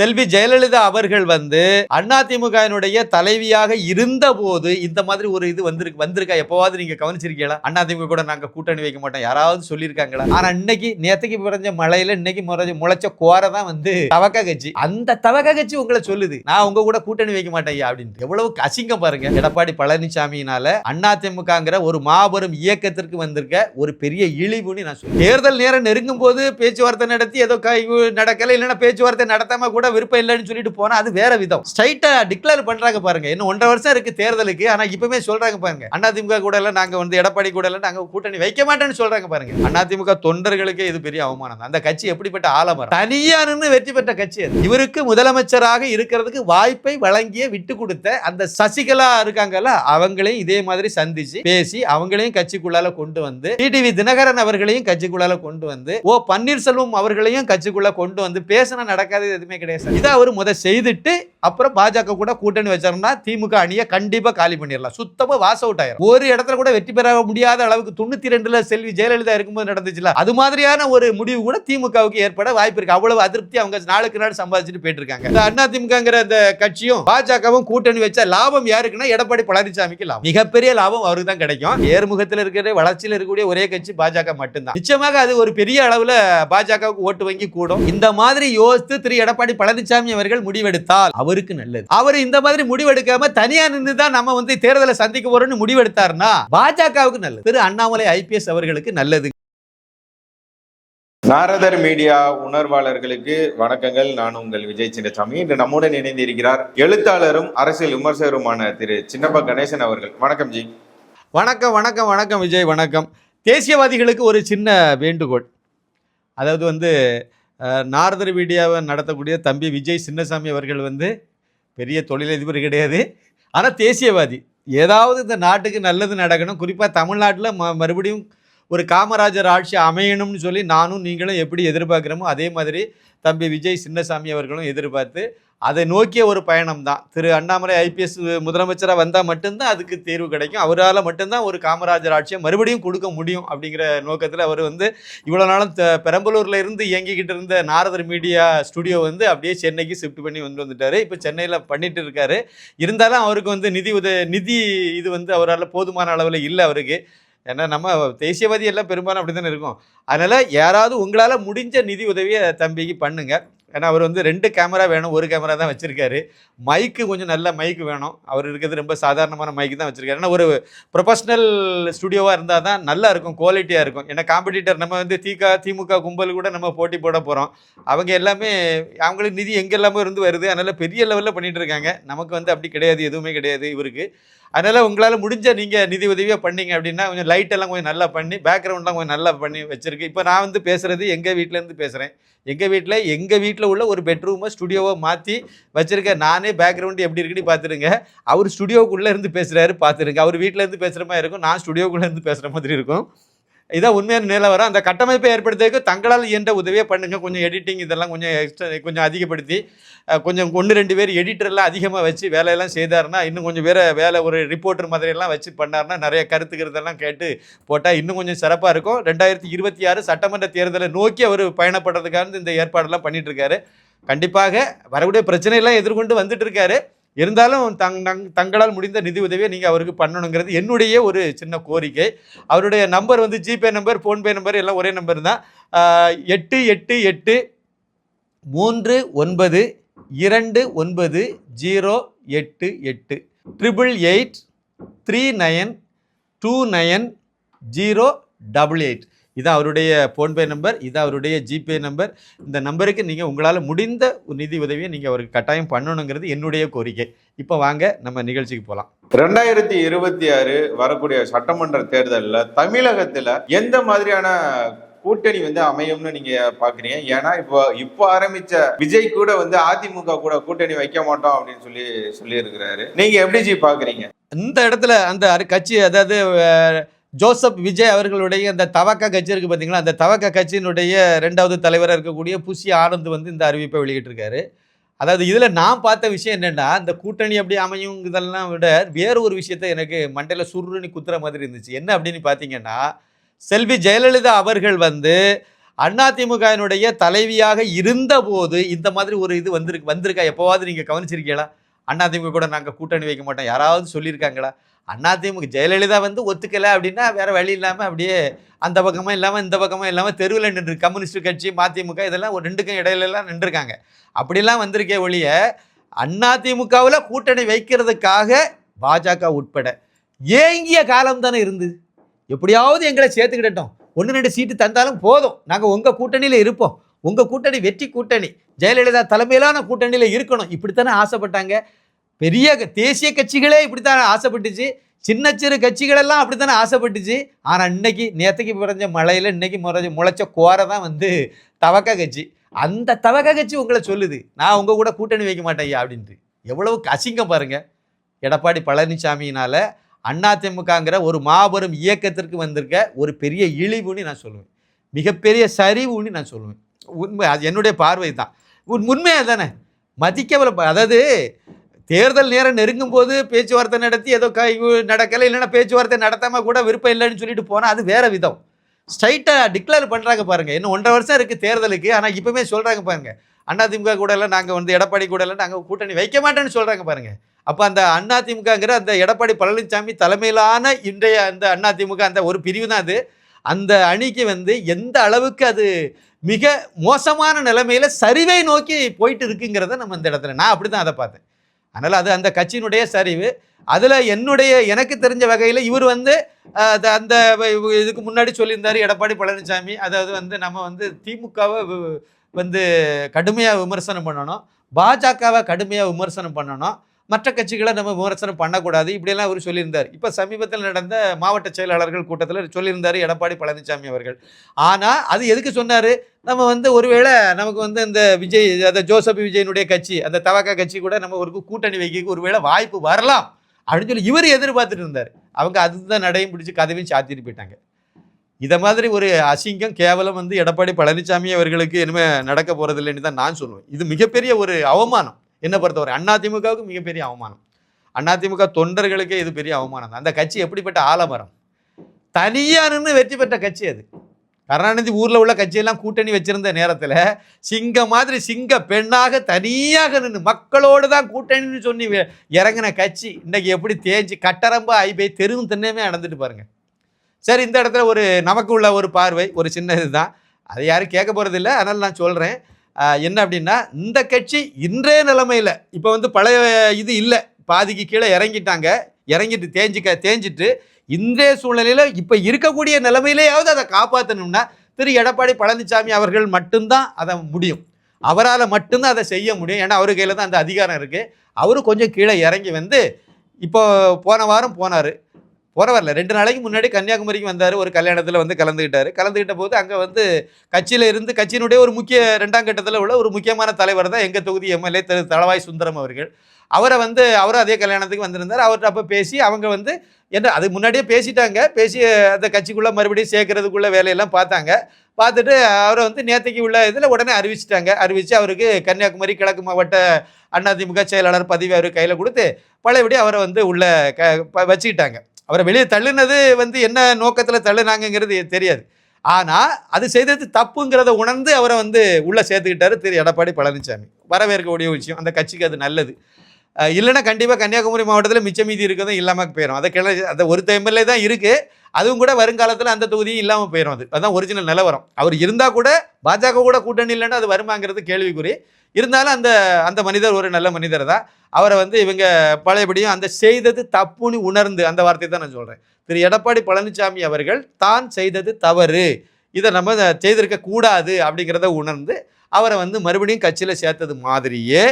செல்வி ஜெயலலிதா அவர்கள் வந்து அதிமுகவினுடைய தலைவியாக இருந்த போது இந்த மாதிரி ஒரு இது வந்திருக்கு வந்திருக்கா? எப்போவாவது நீங்க கவனிச்சிருக்கீங்களா? அதிமுக கூட நாங்க கூட்டணி வைக்க மாட்டோம். யாராவது சொல்லியிருக்காங்களா? ஆனா இன்னைக்கு நேத்துக்கு பிறந்த மழையில இன்னைக்கு முறைஞ்ச முளைச்ச கோரை தான் வந்து தவக்க கட்சி. அந்த தவக்க கட்சி உங்களை சொல்லுது. நான் உங்க கூட கூட்டணி வைக்க மாட்டேன் அப்படின்னு எவ்வளவு அசிங்கம் பாருங்க. எடப்பாடி பழனிசாமியினால அதிமுகங்கிற ஒரு மாபெரும் இயக்கத்திற்கு வந்திருக்க ஒரு பெரிய இழிவுன்னு நான் சொல்லுவேன் தேர்தல் நேரம் நெருங்கும் போது பேச்சுவார்த்தை நடத்தி ஏதோ கை நடக்கல இல்லைன்னா பேச்சுவார்த்தை நடத்தாம கூட விருப்பம் இல்லைன்னு சொல்லிட்டு போனால் அது வேற விதம். ஸ்ட்ரைட்டாக டிக்ளேர் பண்ணுறாங்க பாருங்க. இன்னும் ஒன்றரை வருஷம் இருக்குது தேர்தலுக்கு. ஆனால் இப்பவுமே சொல்கிறாங்க பாருங்க. அதிமுக கூட எல்லாம் நாங்கள் வந்து எடப்பாடி கூட எல்லாம் நாங்கள் கூட்டணி வைக்க மாட்டேன்னு சொல்கிறாங்க பாருங்க. அதிமுக தொண்டர்களுக்கே இது பெரிய அவமானம் அந்த கட்சி எப்படிப்பட்ட ஆலமரம்? தனியாக நின்று வெற்றி பெற்ற கட்சி அது. இவருக்கு முதலமைச்சராக இருக்கிறதுக்கு வாய்ப்பை வழங்கிய விட்டு கொடுத்த அந்த சசிகலா இருக்காங்கல்ல அவங்களையும் இதே மாதிரி சந்திச்சு பேசி அவங்களையும் கட்சிக்குள்ளால கொண்டு வந்து டிடிவி தினகரன் அவர்களையும் கட்சிக்குள்ளால கொண்டு வந்து ஓ பன்னீர்செல்வம் அவர்களையும் கட்சிக்குள்ள கொண்டு வந்து பேசினா நடக்காது எதுவுமே கிடையாது. இதை அவர் முத செய்துட்டு அப்புறம் பாஜக கூட கூட்டணி வச்சாருன்னா திமுக அணியை கண்டிப்பா காலி பண்ணிடலாம். சுத்தமா வாஸ் அவுட் ஆயிரும். ஒரு இடத்துல கூட வெற்றி பெற முடியாத அளவுக்கு தொண்ணூத்தி ரெண்டுல செல்வி ஜெயலலிதா இருக்கும்போது நடந்துச்சுல அது மாதிரியான ஒரு முடிவு கூட திமுகவுக்கு ஏற்பட வாய்ப்பு இருக்கு. அவ்வளவு அதிருப்தி அவங்க நாளுக்கு நாள் சம்பாதிச்சுட்டு போயிட்டு இருக்காங்க இந்த அண்ணா திமுகங்கிற அந்த கட்சியும் பாஜகவும் கூட்டணி வச்ச லாபம் யாருக்குன்னா எடப்பாடி பழனிசாமிக்கு லாபம். மிகப்பெரிய லாபம் அவருக்கு தான் கிடைக்கும். ஏர்முகத்தில் இருக்கிற வளர்ச்சியில் இருக்கக்கூடிய ஒரே கட்சி பாஜக மட்டும்தான். நிச்சயமாக அது ஒரு பெரிய அளவுல பாஜகவுக்கு ஓட்டு வங்கி கூடும். இந்த மாதிரி யோசித்து திரு எடப்பாடி பழனிசாமி அவர்கள் முடிவெடுத்தால் அவருக்கு நல்லது. அவர் இந்த மாதிரி முடிவெடுக்காம தனியா நின்று தான் நம்ம வந்து தேர்தலை சந்திக்க போறோம்னு முடிவெடுத்தாருன்னா பாஜகவுக்கு நல்லது. திரு அண்ணாமலை ஐபிஎஸ் அவர்களுக்கு நல்லது. நாரதர் மீடியா உணர்வாளர்களுக்கு வணக்கங்கள். நான் உங்கள் விஜய் சின்னசாமி. இன்று நம்முடன் இணைந்திருக்கிறார் எழுத்தாளரும் அரசியல் விமர்சகருமான திரு சின்னப்ப கணேசன் அவர்கள். வணக்கம் ஜி. வணக்கம் வணக்கம் வணக்கம் விஜய் வணக்கம். தேசியவாதிகளுக்கு ஒரு சின்ன வேண்டுகோள். அதாவது வந்து நாரதர் மீடியாவை நடத்தக்கூடிய தம்பி விஜய் சின்னசாமி அவர்கள் வந்து பெரிய தொழிலதிபர் கிடையாது. ஆனால் தேசியவாதி. ஏதாவது இந்த நாட்டுக்கு நல்லது நடக்கணும். குறிப்பாக தமிழ்நாட்டில் ம மறுபடியும் ஒரு காமராஜர் ஆட்சி அமையணும்னு சொல்லி நானும் நீங்களும் எப்படி எதிர்பார்க்குறோமோ அதே மாதிரி தம்பி விஜய் சின்னசாமி அவர்களும் எதிர்பார்த்து அதை நோக்கிய ஒரு பயணம் தான். திரு அண்ணாமலை ஐபிஎஸ் முதலமைச்சராக வந்தால் மட்டும்தான் அதுக்கு தேர்வு கிடைக்கும். அவரால் மட்டும்தான் ஒரு காமராஜர் ஆட்சியை மறுபடியும் கொடுக்க முடியும் அப்படிங்கிற நோக்கத்தில் அவர் வந்து இவ்வளோ நாளும் த- இருந்து இயங்கிக்கிட்டு இருந்த நாரதர் மீடியா ஸ்டுடியோ வந்து அப்படியே சென்னைக்கு ஷிஃப்ட் பண்ணி வந்து வந்துட்டார். இப்போ சென்னையில் பண்ணிட்டு இருக்காரு. இருந்தாலும் அவருக்கு வந்து நிதி உத நிதி இது வந்து அவரால் போதுமான அளவில் இல்லை அவருக்கு. ஏன்னா நம்ம தேசியவாதி எல்லாம் பெரும்பாலும் அப்படி தானே இருக்கும். அதனால் யாராவது உங்களால் முடிஞ்ச நிதி உதவியை தம்பிக்கு பண்ணுங்கள் ஏன்னா அவர் வந்து ரெண்டு கேமரா வேணும் ஒரு கேமரா தான் வச்சுருக்காரு. மைக்கு கொஞ்சம் நல்ல மைக்கு வேணும். அவர் இருக்கிறது ரொம்ப சாதாரணமான மைக்கு தான் வச்சுருக்காரு. ஏன்னா ஒரு ப்ரொஃபஷ்னல் ஸ்டுடியோவாக இருந்தால் தான் நல்லா இருக்கும் குவாலிட்டியாக இருக்கும். ஏன்னா காம்படிட்டர் நம்ம வந்து திக திமுக கும்பல் கூட நம்ம போட்டி போட போகிறோம் அவங்க எல்லாமே அவங்களுக்கு நிதி எங்கெல்லாமோ இருந்து வருது. அதனால் பெரிய லெவலில் பண்ணிகிட்டு இருக்காங்க. நமக்கு வந்து அப்படி கிடையாது எதுவுமே கிடையாது இவருக்கு. அதனால் உங்களால் முடிஞ்ச நீங்கள் நிதி உதவியாக பண்ணீங்க அப்படின்னா கொஞ்சம் லைட்டெல்லாம் கொஞ்சம் நல்லா பண்ணி பேக்ரவுண்ட்லாம் கொஞ்சம் நல்லா பண்ணி வச்சுருக்கு. இப்போ நான் வந்து பேசுகிறது எங்கள் வீட்டிலேருந்து பேசுகிறேன் எங்கள் வீட்டில் எங்கள் வீட்டில் உள்ள ஒரு பெட்ரூமை ஸ்டுடியோவை மாற்றி வச்சிருக்கேன் நானே பேக்ரவுண்டு எப்படி இருக்குன்னு பார்த்துருங்க அவர் ஸ்டுடியோக்குள்ளே இருந்து பேசுகிறாரு பார்த்துருங்க அவர் வீட்டில் இருந்து பேசுகிற மாதிரி இருக்கும் நான் ஸ்டுடியோக்குள்ளே இருந்து பேசுகிற மாதிரி இருக்கும். இதான் உண்மையான நிலவரம். அந்த கட்டமைப்பை ஏற்படுத்துறதுக்கு தங்களால் இயன்ற உதவியே பண்ணுங்கள் கொஞ்சம் எடிட்டிங் இதெல்லாம் கொஞ்சம் எக்ஸ்ட்ரா கொஞ்சம் அதிகப்படுத்தி கொஞ்சம் ஒன்று ரெண்டு பேர் எடிட்டர்லாம் அதிகமாக வச்சு வேலையெல்லாம் செய்தாருன்னா இன்னும் கொஞ்சம் வேறு வேலை ஒரு ரிப்போர்ட்டர் மாதிரியெல்லாம் வச்சு பண்ணாருன்னா நிறைய கருத்துக்கிறதெல்லாம் கேட்டு போட்டால் இன்னும் கொஞ்சம் சிறப்பாக இருக்கும். ரெண்டாயிரத்தி இருபத்தி ஆறு சட்டமன்ற தேர்தலை நோக்கி அவர் பயணப்படுறதுக்காக இந்த ஏற்பாடெல்லாம் பண்ணிகிட்ருக்காரு கண்டிப்பாக வரக்கூடிய பிரச்சனையெல்லாம் எதிர்கொண்டு வந்துட்டு இருக்காரு. இருந்தாலும் தங் தங் தங்களால் முடிந்த நிதி உதவியை நீங்கள் அவருக்கு பண்ணணுங்கிறது என்னுடைய ஒரு சின்ன கோரிக்கை. அவருடைய நம்பர் வந்து ஜிபே நம்பர் ஃபோன்பே நம்பர் எல்லாம் ஒரே நம்பர் தான். எட்டு எட்டு எட்டு மூன்று ஒன்பது இரண்டு ஒன்பது ஜீரோ எட்டு எட்டு. Triple eight three nine two nine zero double eight. இது அவருடைய ஃபோன்பே நம்பர் இது அவருடைய ஜிபே நம்பர் இந்த நம்பருக்கு நீங்கள் உங்களால் முடிந்த நிதி உதவியை நீங்கள் அவருக்கு கட்டாயம் பண்ணணுங்கிறது என்னுடைய கோரிக்கை. இப்போ வாங்க நம்ம நிகழ்ச்சிக்கு போகலாம் ரெண்டாயிரத்தி இருபத்தி ஆறு வரக்கூடிய சட்டமன்ற தேர்தலில் தமிழகத்துல எந்த மாதிரியான கூட்டணி வந்து அமையும்னு நீங்க பாக்குறீங்க? ஏன்னா இப்போ இப்போ ஆரம்பிச்ச விஜய் கூட வந்து அதிமுக கூட கூட்டணி வைக்க மாட்டோம் அப்படின்னு சொல்லி சொல்லி இருக்கிறாரு நீங்க எப்படி ஜி பாக்குறீங்க? இந்த இடத்துல அந்த கட்சி அதாவது ஜோசப் விஜய் அவர்களுடைய அந்த தவக்க கட்சி இருக்குது பார்த்தீங்களா அந்த தவக்க கட்சியினுடைய ரெண்டாவது தலைவராக இருக்கக்கூடிய புஷி ஆனந்த் வந்து இந்த அறிவிப்பை வெளியிட்டிருக்காரு. அதாவது இதில் நான் பார்த்த விஷயம் என்னென்னா இந்த கூட்டணி அப்படி அமையும் இதெல்லாம் விட வேறு ஒரு விஷயத்த எனக்கு மண்டையில் சுருன்னு குத்துற மாதிரி இருந்துச்சு. என்ன அப்படின்னு பார்த்தீங்கன்னா செல்வி ஜெயலலிதா அவர்கள் வந்து அதிமுகவினுடைய தலைவியாக இருந்தபோது இந்த மாதிரி ஒரு இது வந்திருக்கு வந்திருக்கா? எப்போவாவது நீங்கள் கவனிச்சிருக்கீங்களா? அதிமுக கூட நாங்கள் கூட்டணி வைக்க மாட்டோம். யாராவது சொல்லியிருக்காங்களா? அதிமுக ஜெயலலிதா வந்து ஒத்துக்கலை அப்படின்னா வேற வழி இல்லாமல் அப்படியே அந்த பக்கமும் இல்லாமல் இந்த பக்கமும் இல்லாமல் தெருவில் நின்று கம்யூனிஸ்ட் கட்சி மதிமுக இதெல்லாம் ஒரு ரெண்டுக்கும் இடையிலலாம் நின்றுருக்காங்க. அப்படிலாம் வந்திருக்கே ஒழிய அதிமுகவில் கூட்டணி வைக்கிறதுக்காக பாஜக உட்பட ஏங்கிய காலம் தானே இருந்தது எப்படியாவது எங்களை சேர்த்துக்கிட்டோம் ஒன்று ரெண்டு சீட்டு தந்தாலும் போதும். நாங்கள் உங்கள் கூட்டணியில் இருப்போம். உங்கள் கூட்டணி வெற்றி கூட்டணி. ஜெயலலிதா தலைமையிலான கூட்டணியில் இருக்கணும். இப்படித்தானே ஆசைப்பட்டாங்க. பெரிய க- தேசிய கட்சிகளே இப்படித்தானே ஆசைப்பட்டுச்சு. சின்ன சிறு கட்சிகளெல்லாம் அப்படித்தானே ஆசைப்பட்டுச்சு. ஆனால் இன்னைக்கு நேற்றுக்கு பிறஞ்ச மழையில் இன்னைக்கு முறைஞ்ச முளைச்ச கோரை தான் வந்து தவக்க கட்சி. அந்த தவக்க கட்சி உங்களை சொல்லுது. நான் உங்கள் கூட கூட்டணி வைக்க மாட்டேன் ஐயா அப்படின்ட்டு. எவ்வளவு அசிங்கம் பாருங்கள் எடப்பாடி பழனிசாமியினால் அதிமுகங்கிற ஒரு மாபெரும் இயக்கத்திற்கு வந்திருக்க ஒரு பெரிய இழிவுன்னு நான் சொல்லுவேன். மிகப்பெரிய சரிவுன்னு நான் சொல்லுவேன். உண்மை அது என்னுடைய பார்வை தான். உன் உண்மையாக தானே மதிக்கவல அதாவது தேர்தல் நேரம் நெருங்கும் போது பேச்சுவார்த்தை நடத்தி ஏதோ கை நடக்கலை இல்லைன்னா பேச்சுவார்த்தை நடத்தாமல் கூட விருப்பம் இல்லைன்னு சொல்லிட்டு போனால் அது வேற விதம். ஸ்ட்ரைட்டாக டிக்ளேர் பண்ணுறாங்க பாருங்க. இன்னும் ஒன்றரை வருஷம் இருக்குது தேர்தலுக்கு. ஆனால் இப்போவே சொல்கிறாங்க பாருங்கள் அதிமுக கூட எல்லாம் நாங்கள் வந்து எடப்பாடி கூட எல்லாம் நாங்கள் கூட்டணி வைக்க மாட்டேன்னு சொல்கிறாங்க பாருங்கள் அப்போ அந்த அதிமுகங்கிற அந்த எடப்பாடி பழனிசாமி தலைமையிலான இன்றைய அந்த அதிமுக அந்த ஒரு பிரிவு தான் அது. அந்த அணிக்கு வந்து எந்த அளவுக்கு அது மிக மோசமான நிலைமையில் சரிவை நோக்கி போயிட்டு இருக்குங்கிறத நம்ம இந்த இடத்துல நான் அப்படி தான் அதை பார்த்தேன். அதனால் அது அந்த கட்சியினுடைய சரிவு. அதில் என்னுடைய எனக்கு தெரிஞ்ச வகையில் இவர் வந்து அந்த- அந்த இதுக்கு முன்னாடி சொல்லியிருந்தார் எடப்பாடி பழனிசாமி அதாவது வந்து நம்ம வந்து திமுகவை வந்து கடுமையாக விமர்சனம் பண்ணணும். பாஜகவை கடுமையாக விமர்சனம் பண்ணணும். மற்ற கட்சிகளை நம்ம விமர்சனம் பண்ணக்கூடாது. இப்படியெல்லாம் அவர் சொல்லியிருந்தார். இப்போ சமீபத்தில் நடந்த மாவட்ட செயலாளர்கள் கூட்டத்தில் சொல்லியிருந்தார் எடப்பாடி பழனிசாமி அவர்கள். ஆனால் அது எதுக்கு சொன்னார்? நம்ம வந்து ஒருவேளை நமக்கு வந்து இந்த விஜய் அந்த ஜோசப் விஜயனுடைய கட்சி அந்த தவக்கா கட்சி கூட நம்ம ஒரு கூட்டணி வைக்க ஒருவேளை வாய்ப்பு வரலாம் அப்படின்னு சொல்லி இவர் எதிர்பார்த்துட்டு இருந்தார். அவங்க அதுதான் நடையும் பிடிச்சி கதவையும் சாத்திட்டு போயிட்டாங்க. இதை மாதிரி ஒரு அசிங்கம் கேவலம் வந்து எடப்பாடி பழனிசாமி அவர்களுக்கு இனிமேல் நடக்க போகிறதில்லைன்னு தான் நான் சொல்லுவேன். இது மிகப்பெரிய ஒரு அவமானம். என்ன பொறுத்தவரை அதிமுகவுக்கு மிகப்பெரிய அவமானம். அதிமுக தொண்டர்களுக்கே இது பெரிய அவமானம் தான். அந்த கட்சி எப்படிப்பட்ட ஆலமரம்? தனியாக நின்று வெற்றி பெற்ற கட்சி அது. கருணாநிதி ஊரில் உள்ள கட்சியெல்லாம் கூட்டணி வச்சிருந்த நேரத்தில் சிங்க மாதிரி சிங்க பெண்ணாக தனியாக நின்று மக்களோடு தான் கூட்டணின்னு சொல்லி இறங்கின கட்சி இன்றைக்கி எப்படி தேஞ்சு கட்டரம்பா ஐபை தெருவும் தென்னமே நடந்துட்டு பாருங்கள் சரி இந்த இடத்துல ஒரு நமக்கு உள்ள ஒரு பார்வை ஒரு சின்ன இதுதான் அதை யாரும் கேட்க போகிறதில்ல அதனால் நான் சொல்கிறேன் என்ன அப்படின்னா இந்த கட்சி இன்றைய நிலைமையில் இப்போ வந்து பழைய இது இல்லை. பாதிக்கு கீழே இறங்கிட்டாங்க. இறங்கிட்டு தேஞ்சிக்க தேஞ்சிட்டு இன்றைய சூழ்நிலையில் இப்போ இருக்கக்கூடிய நிலைமையிலேயாவது அதை காப்பாற்றணும்னா திரு. எடப்பாடி பழனிசாமி அவர்கள் மட்டும்தான் அதை முடியும். அவரால் மட்டும்தான் அதை செய்ய முடியும். ஏன்னா அவர் கையில் தான் அந்த அதிகாரம் இருக்குது அவரும் கொஞ்சம் கீழே இறங்கி வந்து இப்போ போன வாரம் போனார். போற வரல ரெண்டு நாளைக்கு முன்னாடி கன்னியாகுமரிக்கு வந்தார். ஒரு கல்யாணத்தில் வந்து கலந்துக்கிட்டாரு கலந்துக்கிட்ட போது அங்கே வந்து கட்சியில் இருந்து கட்சியினுடைய ஒரு முக்கிய ரெண்டாம் கட்டத்தில் உள்ள ஒரு முக்கியமான தலைவர் தான் எங்கள் தொகுதி எம்எல்ஏ திரு தளவாய் சுந்தரம் அவர்கள். அவரை வந்து அவரும் அதே கல்யாணத்துக்கு வந்திருந்தார். அவர்கிட்ட அப்போ பேசி அவங்க வந்து என்ன அது முன்னாடியே பேசிட்டாங்க. பேசி அந்த கட்சிக்குள்ளே மறுபடியும் சேர்க்கறதுக்குள்ள வேலையெல்லாம் பார்த்தாங்க. பார்த்துட்டு அவரை வந்து நேற்றுக்கு உள்ள இதில் உடனே அறிவிச்சிட்டாங்க. அறிவித்து அவருக்கு கன்னியாகுமரி கிழக்கு மாவட்ட அதிமுக செயலாளர் பதவி அவர் கையில் கொடுத்து பழையபடி அவரை வந்து உள்ள க ப- வச்சுக்கிட்டாங்க. அவரை வெளியே தள்ளுனது வந்து என்ன நோக்கத்தில் தள்ளுனாங்கங்கிறது தெரியாது. ஆனால் அது செய்தது தப்புங்கிறத உணர்ந்து அவரை வந்து உள்ளே சேர்த்துக்கிட்டாரு திரு. எடப்பாடி பழனிசாமி வரவேற்கக்கூடிய விஷயம். அந்த கட்சிக்கு அது நல்லது. இல்லைன்னா கண்டிப்பாக கன்னியாகுமரி மாவட்டத்தில் மிச்ச மீதி இருக்கிறதும் இல்லாமல் போயிடும் அதை கிளை அந்த ஒரு எம்எல்ஏ தான் இருக்குது அதுவும் கூட வருங்காலத்தில் அந்த தொகுதியும் இல்லாமல் போயிடும் அது. அதுதான் ஒரிஜினல் நிலவரம். அவர் இருந்தால் கூட பாஜக கூட கூட்டணி இல்லைன்னா அது வருமாங்கிறது கேள்விக்குறி. இருந்தாலும் அந்த அந்த மனிதர் ஒரு நல்ல மனிதர் தான். அவரை வந்து இவங்க பழையபடியும் அந்த செய்தது தப்புன்னு உணர்ந்து அந்த வார்த்தையை தான் நான் சொல்கிறேன் திரு எடப்பாடி பழனிசாமி அவர்கள் தான் செய்தது தவறு. இதை நம்ம செய்திருக்க கூடாது அப்படிங்கிறத உணர்ந்து அவரை வந்து மறுபடியும் கட்சியில் சேர்த்தது மாதிரியே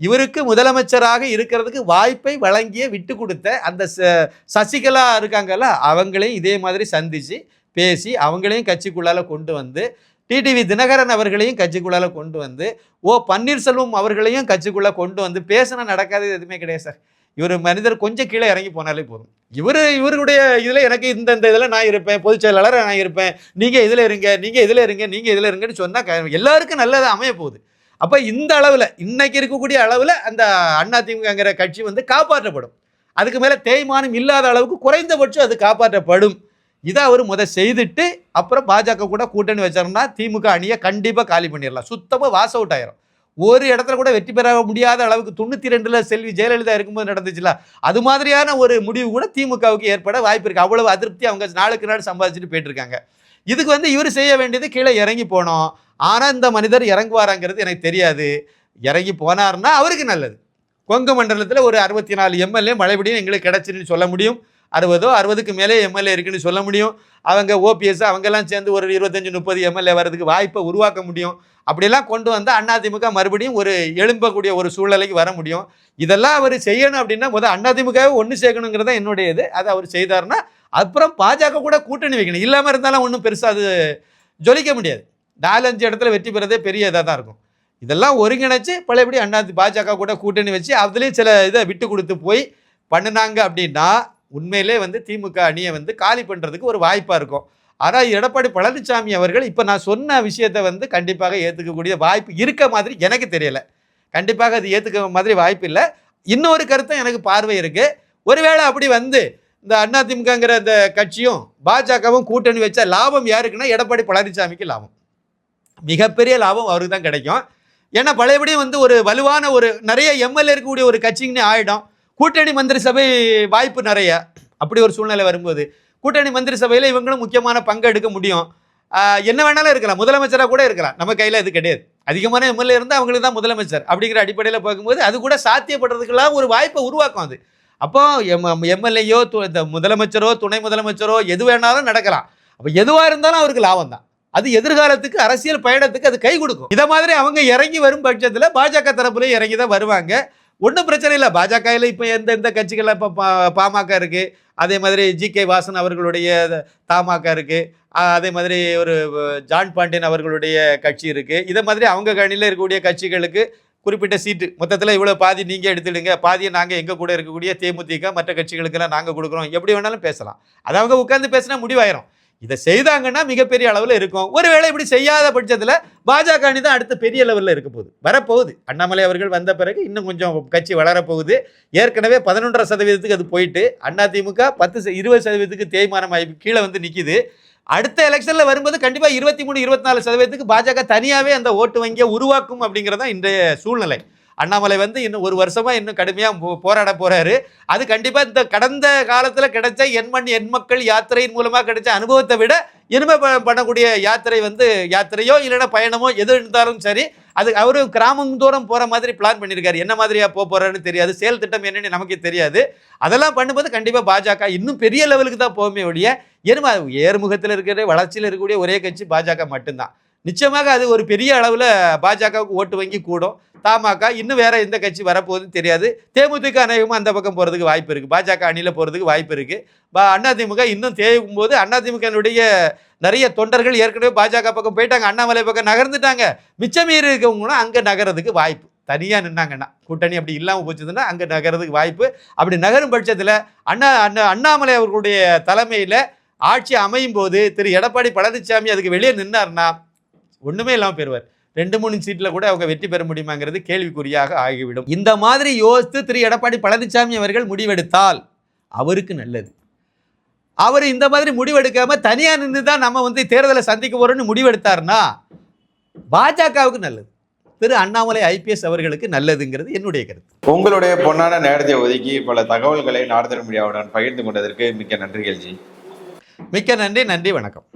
இவருக்கு முதலமைச்சராக இருக்கிறதுக்கு வாய்ப்பை வழங்கிய விட்டு கொடுத்த அந்த ச- சசிகலா இருக்காங்கல்ல அவங்களையும் இதே மாதிரி சந்திச்சு பேசி அவங்களையும் கட்சிக்குள்ளால கொண்டு வந்து டிடிவி தினகரன் அவர்களையும் கட்சிக்குள்ளால கொண்டு வந்து ஓ பன்னீர்செல்வம் அவர்களையும் கட்சிக்குள்ள கொண்டு வந்து பேசினா நடக்காதது எதுவுமே கிடையாது சார். இவர் மனிதர் கொஞ்சம் கீழே இறங்கி போனாலே போதும். இவர் இவருடைய இதில் எனக்கு இந்த இந்த இதில் நான் இருப்பேன் பொதுச் செயலாளர் நான் இருப்பேன் நீங்கள் இதில் இருங்க நீங்கள் இதில் இருங்க நீங்கள் இதில் இருங்கன்னு சொன்னால் எல்லாருக்கும் நல்லதாக அமைய போகுது. அப்போ இந்த அளவில் இன்னைக்கு இருக்கக்கூடிய அளவில் அந்த அதிமுகங்கிற கட்சி வந்து காப்பாற்றப்படும். அதுக்கு மேலே தேய்மானம் இல்லாத அளவுக்கு குறைந்தபட்சம் அது காப்பாற்றப்படும். இதை அவர் முத செய்துட்டு அப்புறம் பாஜக கூட கூட்டணி வச்சாருன்னா திமுக அணியை கண்டிப்பாக காலி பண்ணிடலாம். சுத்தமாக வாஸ் அவுட் ஆயிரும். ஒரு இடத்துல கூட வெற்றி பெற முடியாத அளவுக்கு தொண்ணூற்றி ரெண்டில் செல்வி ஜெயலலிதா இருக்கும்போது நடந்துச்சுல அது மாதிரியான ஒரு முடிவு கூட திமுகவுக்கு ஏற்பட வாய்ப்பு இருக்குது அவ்வளவு அதிருப்தி அவங்க நாளுக்கு நாள் சம்பாதிச்சுட்டு போயிட்டுருக்காங்க. இதுக்கு வந்து இவர் செய்ய வேண்டியது கீழே இறங்கி போனோம். ஆனால் இந்த மனிதர் இறங்குவாராங்கிறது எனக்கு தெரியாது. இறங்கி போனார்னா அவருக்கு நல்லது. கொங்கு மண்டலத்தில் ஒரு அறுபத்தி நாலு எம்எல்ஏ மழைபடியும் எங்களுக்கு கிடச்சின்னு சொல்ல முடியும். அறுபதோ அறுபதுக்கு மேலே எம்எல்ஏ இருக்குன்னு சொல்ல முடியும். அவங்க ஓபிஎஸ் அவங்கெல்லாம் சேர்ந்து ஒரு இருபத்தஞ்சி முப்பது எம்எல்ஏ வரதுக்கு வாய்ப்பை உருவாக்க முடியும். அப்படியெல்லாம் கொண்டு வந்து அதிமுக மறுபடியும் ஒரு எழும்பக்கூடிய ஒரு சூழ்நிலைக்கு வர முடியும். இதெல்லாம் அவர் செய்யணும் அப்படின்னா முதல் அதிமுகவை ஒன்று சேர்க்கணுங்கிறது என்னுடைய இது. அதை அவர் செய்தாருன்னா அப்புறம் பாஜக கூட கூட்டணி வைக்கணும். இல்லாமல் இருந்தாலும் ஒன்றும் பெருசாக அது ஜொலிக்க முடியாது. நாலஞ்சு இடத்துல வெற்றி பெறதே பெரிய இதாக தான் இருக்கும். இதெல்லாம் ஒருங்கிணைச்சு பழையபடி அண்ணா பாஜக கூட கூட்டணி வச்சு அதுலேயும் சில இதை விட்டு கொடுத்து போய் பண்ணினாங்க அப்படின்னா உண்மையிலே வந்து திமுக அணியை வந்து காலி பண்ணுறதுக்கு ஒரு வாய்ப்பாக இருக்கும். ஆனால் எடப்பாடி பழனிசாமி அவர்கள் இப்போ நான் சொன்ன விஷயத்தை வந்து கண்டிப்பாக ஏற்றுக்கக்கூடிய வாய்ப்பு இருக்க மாதிரி எனக்கு தெரியலை. கண்டிப்பாக அது ஏற்றுக்க மாதிரி வாய்ப்பு இல்லை. இன்னொரு கருத்தும் எனக்கு பார்வை இருக்குது ஒருவேளை அப்படி வந்து இந்த அதிமுகங்கிற அந்த கட்சியும் பாஜகவும் கூட்டணி வச்சா லாபம் யாருக்குன்னா எடப்பாடி பழனிசாமிக்கு லாபம். மிகப்பெரிய லாபம் அவருக்கு தான் கிடைக்கும். ஏன்னா பழையபடியும் வந்து ஒரு வலுவான ஒரு நிறைய எம்எல்ஏ இருக்கக்கூடிய ஒரு கட்சிங்கன்னு ஆகிடும் கூட்டணி மந்திரி சபை வாய்ப்பு நிறைய. அப்படி ஒரு சூழ்நிலை வரும்போது கூட்டணி மந்திரி சபையில் இவங்களும் முக்கியமான பங்கு எடுக்க முடியும். என்ன வேணாலும் இருக்கலாம். முதலமைச்சராக கூட இருக்கலாம். நம்ம கையில் இது கிடையாது. அதிகமான எம்எல்ஏ இருந்தால் அவங்களுக்கு தான் முதலமைச்சர் அப்படிங்கிற அடிப்படையில் பார்க்கும்போது அது கூட சாத்தியப்படுறதுக்கெல்லாம் ஒரு வாய்ப்பை உருவாக்கும் அது. அப்போ எம் எம்எல்ஏயோ இந்த முதலமைச்சரோ துணை முதலமைச்சரோ எது வேணாலும் நடக்கலாம். அப்போ எதுவாக இருந்தாலும் அவருக்கு லாபம் தான். அது எதிர்காலத்துக்கு அரசியல் பயணத்துக்கு அது கை கொடுக்கும். இதை மாதிரி அவங்க இறங்கி வரும் பட்சத்தில் பாஜக தரப்புலேயும் இறங்கி தான் வருவாங்க. ஒன்றும் பிரச்சனை இல்லை. பாஜகவில் இப்போ எந்த எந்த கட்சிகளில் இப்போ பா- பாமக இருக்குது அதே மாதிரி ஜி கே வாசன் அவர்களுடைய தமாக இருக்குது அதே மாதிரி ஒரு ஜான் பாண்டியன் அவர்களுடைய கட்சி இருக்குது இதே மாதிரி அவங்க கணியில் இருக்கக்கூடிய கட்சிகளுக்கு குறிப்பிட்ட சீட்டு. மொத்தத்தில் இவ்வளோ பாதி நீங்கள் எடுத்துடுங்க. பாதியை நாங்கள் எங்கள் கூட இருக்கக்கூடிய தேமுதிக மற்ற கட்சிகளுக்கெல்லாம் நாங்கள் கொடுக்குறோம். எப்படி வேணாலும் பேசலாம். அது அவங்க உட்காந்து பேசினா முடிவாயிரும். இதை செய்தாங்கன்னா மிகப்பெரிய அளவில் இருக்கும். ஒருவேளை இப்படி செய்யாத பட்சத்தில் பாஜக அணி தான் அடுத்த பெரிய லெவலில் இருக்க போகுது. வரப்போகுது. அண்ணாமலை அவர்கள் வந்த பிறகு இன்னும் கொஞ்சம் கட்சி வளரப்போகுது. ஏற்கனவே பதினொன்றரை சதவீதத்துக்கு அது போயிட்டு அதிமுக பத்து இருபது சதவீதத்துக்கு தேய்மானம் ஆகி கீழே வந்து நிற்கிது அடுத்த எலெக்ஷனில் வரும்போது கண்டிப்பாக இருபத்தி மூணு இருபத்தி நாலு சதவீதத்துக்கு பாஜக தனியாகவே அந்த ஓட்டு வங்கியை உருவாக்கும் அப்படிங்கிறதான் இன்றைய சூழ்நிலை. அண்ணாமலை வந்து இன்னும் ஒரு வருஷமா இன்னும் கடுமையாக போராட போறாரு. அது கண்டிப்பாக இந்த கடந்த காலத்தில் கிடைச்ச எண்மண் எண்மக்கள் யாத்திரையின் மூலமாக கிடைச்ச அனுபவத்தை விட இனிமே ப- பண்ணக்கூடிய யாத்திரை வந்து யாத்திரையோ இல்லைன்னா பயணமோ எது இருந்தாலும் சரி அது அவரு கிராமம் தூரம் போகிற மாதிரி பிளான் பண்ணியிருக்காரு என்ன மாதிரியா போக போறாருன்னு தெரியாது. செயல் திட்டம் என்னன்னு நமக்கு தெரியாது. அதெல்லாம் பண்ணும்போது கண்டிப்பாக பாஜக இன்னும் பெரிய லெவலுக்கு தான் போகுமே ஒழிய ஏறுமா ஏறுமுகத்தில் இருக்கிற வளர்ச்சியில் இருக்கக்கூடிய ஒரே கட்சி பாஜக மட்டும்தான். நிச்சயமாக அது ஒரு பெரிய அளவில் பாஜகவுக்கு ஓட்டு வங்கி கூடும். தமாக இன்னும் வேற எந்த கட்சி வரப்போகுதுன்னு தெரியாது. தேமுதிக அநேகமாக அந்த பக்கம் போகிறதுக்கு வாய்ப்பு இருக்குது பாஜக அணியில் போகிறதுக்கு வாய்ப்பு இருக்குது அதிமுக இன்னும் தேயும் போது அதிமுகனுடைய நிறைய தொண்டர்கள் ஏற்கனவே பாஜக பக்கம் போயிட்டாங்க. அண்ணாமலை பக்கம் நகர்ந்துட்டாங்க. மிச்சமீறி இருக்கவங்களும் அங்கே நகர்றதுக்கு வாய்ப்பு. தனியாக நின்னாங்கன்னா கூட்டணி அப்படி இல்லாமல் போச்சுதுன்னா அங்கே நகர்றதுக்கு வாய்ப்பு. அப்படி நகரும் பட்சத்தில் அண்ணா அண்ணா அண்ணாமலை அவர்களுடைய தலைமையில் ஆட்சி அமையும் போது திரு. எடப்பாடி பழனிசாமி அதுக்கு வெளியே நின்னார்னா ஒன்றுமே இல்லாமல் பெறுவார் ரெண்டு மூணு சீட்டில் கூட அவங்க வெற்றி பெற முடியுமாங்கிறது கேள்விக்குறியாக ஆகிவிடும். இந்த மாதிரி யோசித்து திரு எடப்பாடி பழனிசாமி அவர்கள் முடிவெடுத்தால் அவருக்கு நல்லது. அவர் இந்த மாதிரி முடிவெடுக்காம தனியாக நின்று தான் நம்ம வந்து தேர்தலை சந்திக்க போறோம்னு முடிவெடுத்தாருன்னா பாஜகவுக்கு நல்லது. திரு அண்ணாமலை ஐபிஎஸ் அவர்களுக்கு நல்லதுங்கிறது என்னுடைய கருத்து. உங்களுடைய பொன்னான நேரத்தை ஒதுக்கி பல தகவல்களை நார்தன் மீடியாவுடன் பகிர்ந்து கொண்டதற்கு மிக்க நன்றிகள் ஜி மிக்க நன்றி நன்றி வணக்கம்.